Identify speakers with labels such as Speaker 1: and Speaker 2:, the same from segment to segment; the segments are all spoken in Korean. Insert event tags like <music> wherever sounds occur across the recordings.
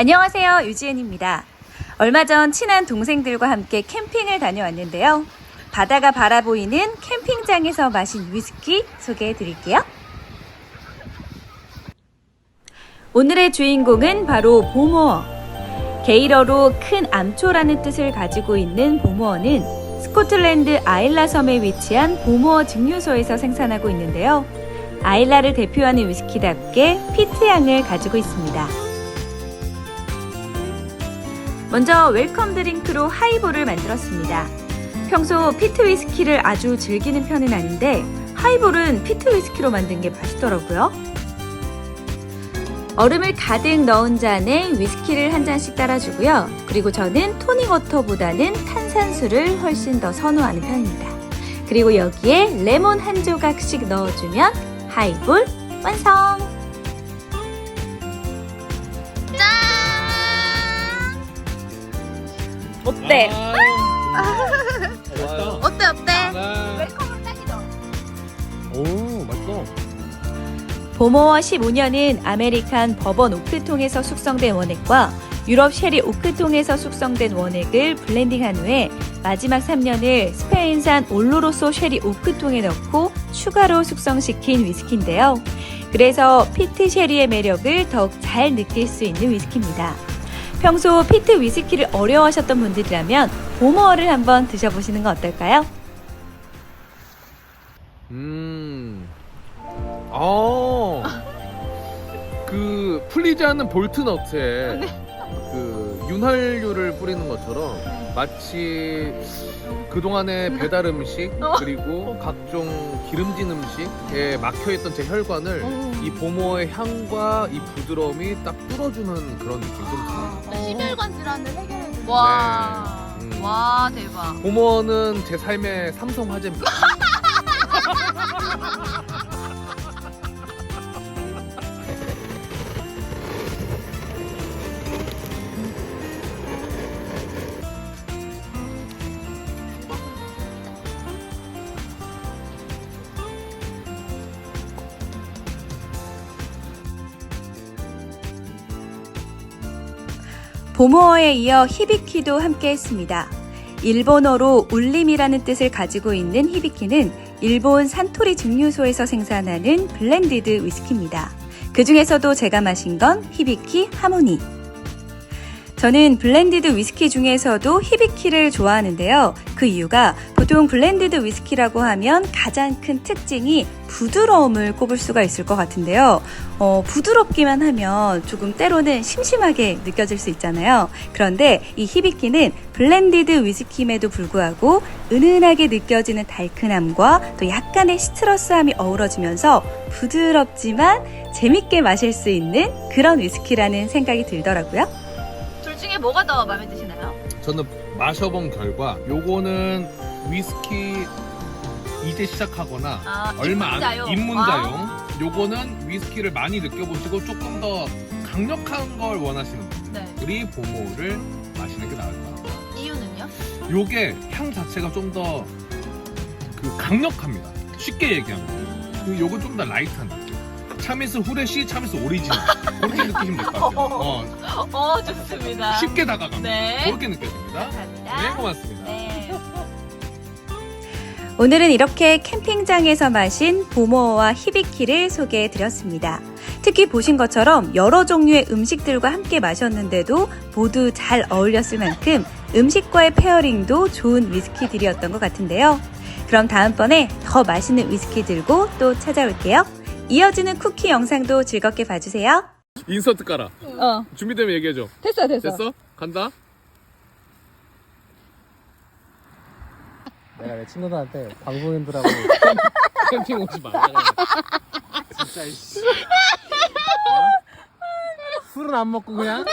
Speaker 1: 안녕하세요. 유지은입니다. 얼마 전 친한 동생들과 함께 캠핑을 다녀왔는데요. 바다가 바라보이는 캠핑장에서 마신 위스키 소개해 드릴게요. 오늘의 주인공은 바로 보모어. 게일어로 큰 암초라는 뜻을 가지고 있는 보모어는 스코틀랜드 아일라 섬에 위치한 보모어 증류소에서 생산하고 있는데요. 아일라를 대표하는 위스키답게 피트향을 가지고 있습니다. 먼저 웰컴 드링크로 하이볼을 만들었습니다. 평소 피트 위스키를 아주 즐기는 편은 아닌데 하이볼은 피트 위스키로 만든 게 맛있더라고요. 얼음을 가득 넣은 잔에 위스키를 한 잔씩 따라주고요. 그리고 저는 토닉워터보다는 탄산수를 훨씬 더 선호하는 편입니다. 그리고 여기에 레몬 한 조각씩 넣어주면 하이볼 완성! 어때?
Speaker 2: 맛있다.
Speaker 3: 어때 어때?
Speaker 1: 웰컴은 딱이죠.
Speaker 2: 오, 맛있어.
Speaker 1: 보모어 15년은 아메리칸 버번 오크통에서 숙성된 원액과 유럽 쉐리 오크통에서 숙성된 원액을 블렌딩한 후에 마지막 3년을 스페인산 올로로소 쉐리 오크통에 넣고 추가로 숙성시킨 위스키인데요. 그래서 피트 쉐리의 매력을 더욱 잘 느낄 수 있는 위스키입니다. 평소 피트 위스키를 어려워하셨던 분들이라면 보모어를 한번 드셔보시는 건 어떨까요?
Speaker 2: 음. 아. 그 풀리지 않는 볼트 너트에 그 윤활유를 뿌리는 것처럼 마치 그동안의 배달 음식 그리고 각종 기름진 음식에 막혀있던 제 혈관을 이 보모의 향과 이 부드러움이 딱 뚫어주는 그런 느낌 좀 들어요.
Speaker 3: 심혈관 질환을 해결해 주 와.
Speaker 2: 네. 음.
Speaker 3: 와 대박.
Speaker 2: 보모는 제 삶의 삼성 화제입니다. <laughs>
Speaker 1: 보모어에 이어 히비키도 함께 했습니다. 일본어로 울림이라는 뜻을 가지고 있는 히비키는 일본 산토리 증류소에서 생산하는 블렌디드 위스키입니다. 그 중에서도 제가 마신 건 히비키 하모니. 저는 블렌디드 위스키 중에서도 히비키를 좋아하는데요. 그 이유가 보통 블렌디드 위스키라고 하면 가장 큰 특징이 부드러움을 꼽을 수가 있을 것 같은데요. 어, 부드럽기만 하면 조금 때로는 심심하게 느껴질 수 있잖아요. 그런데 이 히비키는 블렌디드 위스키임에도 불구하고 은은하게 느껴지는 달큰함과 또 약간의 시트러스함이 어우러지면서 부드럽지만 재밌게 마실 수 있는 그런 위스키라는 생각이 들더라고요.
Speaker 3: 둘 중에 뭐가 더 마음에 드시나요?
Speaker 2: 저는 마셔본 결과 요거는 위스키 이제 시작하거나
Speaker 3: 아,
Speaker 2: 얼마
Speaker 3: 입문자용.
Speaker 2: 안 입문자용 요거는 위스키를 많이 느껴보시고 조금 더 강력한 걸 원하시는
Speaker 3: 네.
Speaker 2: 분들이 보모를 마시는 게 나을 것 같아요
Speaker 3: 이유는요?
Speaker 2: 요게 향 자체가 좀 더 그 강력합니다 쉽게 얘기하면 그 요건 좀 더 라이트한 느낌 차미스 후레쉬 차미스 오리지널 그렇게 느끼시면 될 것 같아요 <laughs> 어,
Speaker 3: 어 좋습니다.
Speaker 2: 쉽게 다가갑니다
Speaker 3: 네.
Speaker 2: 그렇게 느껴집니다
Speaker 3: 감사합니다.
Speaker 2: 네 고맙습니다
Speaker 3: 네.
Speaker 1: 오늘은 이렇게 캠핑장에서 마신 보모어와 히비키를 소개해 드렸습니다. 특히 보신 것처럼 여러 종류의 음식들과 함께 마셨는데도 모두 잘 어울렸을 만큼 음식과의 페어링도 좋은 위스키들이었던 것 같은데요. 그럼 다음번에 더 맛있는 위스키 들고 또 찾아올게요. 이어지는 쿠키 영상도 즐겁게 봐주세요.
Speaker 2: 인서트 깔아.
Speaker 1: 어,
Speaker 2: 준비되면 얘기해줘.
Speaker 1: 됐어, 됐어.
Speaker 2: 됐어? 간다.
Speaker 4: 내가 내 친구들한테 방송인들하고 <laughs>
Speaker 2: 캠핑 오지 말라.
Speaker 4: 진짜 이씨. 술은 안 먹고 그냥?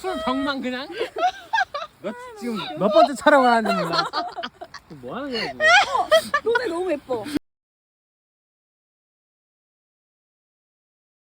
Speaker 4: 술 병만 그냥? 너 지금 몇 번째 촬영을 하는지 몰라? 뭐 하는 거야 지금?
Speaker 1: 너네 너무 예뻐.